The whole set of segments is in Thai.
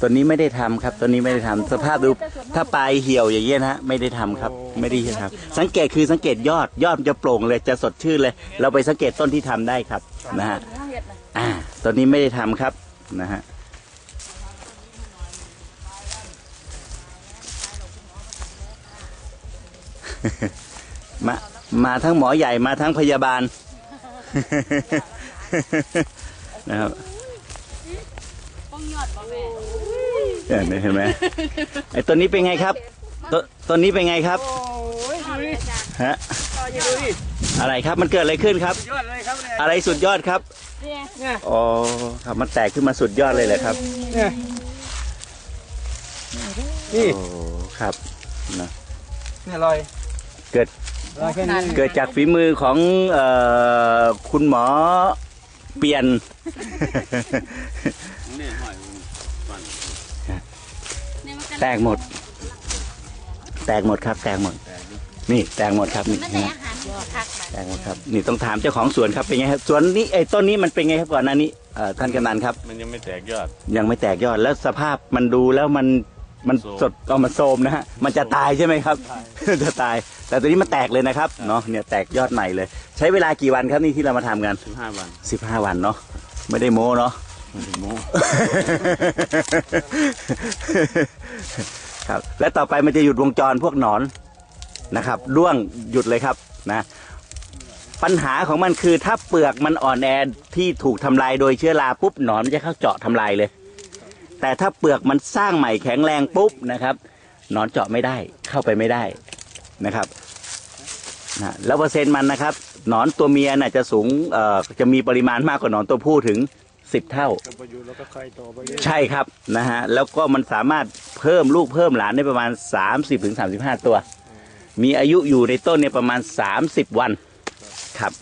ตัวนี้ไม่ได้ทำครับ ตัวนี้ไม่ได้ทำสภาพดู ถ้าปลายเหี่ยวอย่างเงี้ยนะไม่ได้ทำครับ ไม่ได้ทำสังเกตคือสังเกตยอดยอดมันจะโปร่งเลยจะสดชื่นเลย เราไปสังเกตต้นที่ทำได้ครับนะฮะอ่าตัวนี้ไม่ได้ทำครับนะฮะมามาทั้งหมอใหญ่มาทั้งพยาบาล นะครับ องยอดบ่แม่เห็นไหมเห็นไหมไอ้ตัวนี้เป็นไงครับตัวตัวนี้เป็นไงครับโอ้ยดูดิฮะต่ออย่าดูดิอะไรครับมันเกิดอะไรขึ้นครับ ยอดเลยครับเนี่ยอะไรสุดยอดครับเนี่ยเนี่ยอ๋อครับมันแตกขึ้นมาสุดยอดเลยเลยครับเนี่ยนี่โอ้ครับนะเนี่ยรอยเกิดรอยแค่นี้เกิดจากฝีมือของเอ่อคุณหมอเปลี่ยน เนี่ยมันก็แตกหมด แตกหมดครับ แตกหมด นี่แตกหมดครับนี่มันได้นะอาหารคักแบบแตกหมดครับ นี่ต้องถามเจ้าของสวนครับเป็นไงครับสวนนี้ไอ้ต้นนี้มันเป็นไงครับก่อนหน้านี้เอ่อท่านกำนันครับ มันยังไม่แตกยอด ยังไม่แตกยอดแล้วสภาพมันดูแล้วมันมันโทรม สดเอามันโทรมนะฮะมันจะตายใช่ไหมครับ จะตาย แต่ตัวนี้มันแตกเลยนะครับเนาะเนี่ยแตกยอดใหม่เลย ใช้เวลากี่วันครับนี่ที่เรามาทำกัน สิบห้าวันสิบห้าวันเนาะไม่ได้โม้เนาะ มันถึงโมครับ และต่อไปมันจะหยุดวงจรพวกหนอนนะครับร่วงหยุดเลยครับนะปัญหาของมันคือถ้าเปลือกมันอ่อนแอที่ถูกทำลายโดยเชื้อราปุ๊บหนอนมันจะเข้าเจาะทำลายเลย แต่ถ้าเปลือกมันสร้างใหม่แข็งแรงปุ๊บนะครับหนอนเจาะไม่ได้เข้าไปไม่ได้นะครับนะแล้วเปอร์เซ็นต์มันนะครับหนอนตัวเมียน่ะจะสูงจะมีปริมาณมากกว่าหนอนตัวผู้ถึง สิบเท่ากับประยุทธ์แล้วก็ค่อยโตไปเรื่อยใช่ครับนะฮะแล้วก็มันสามารถเพิ่มลูกเพิ่มหลานได้ประมาณ 30-35ถึง35ตัว มีอายุอยู่ในต้นเนี่ยประมาณ 30 วันครับ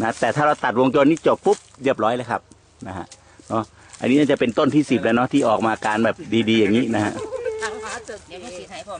นะแต่ถ้าเราตัดวงจรนี้จบปุ๊บเรียบร้อยเลยครับนะฮะเนาะอันนี้น่าจะเป็นต้นที่10แล้วเนาะที่ออกมาการแบบดีๆอย่างนี้นะฮะ ทางหาตึกเดี๋ยวมาสีไทยพร้อม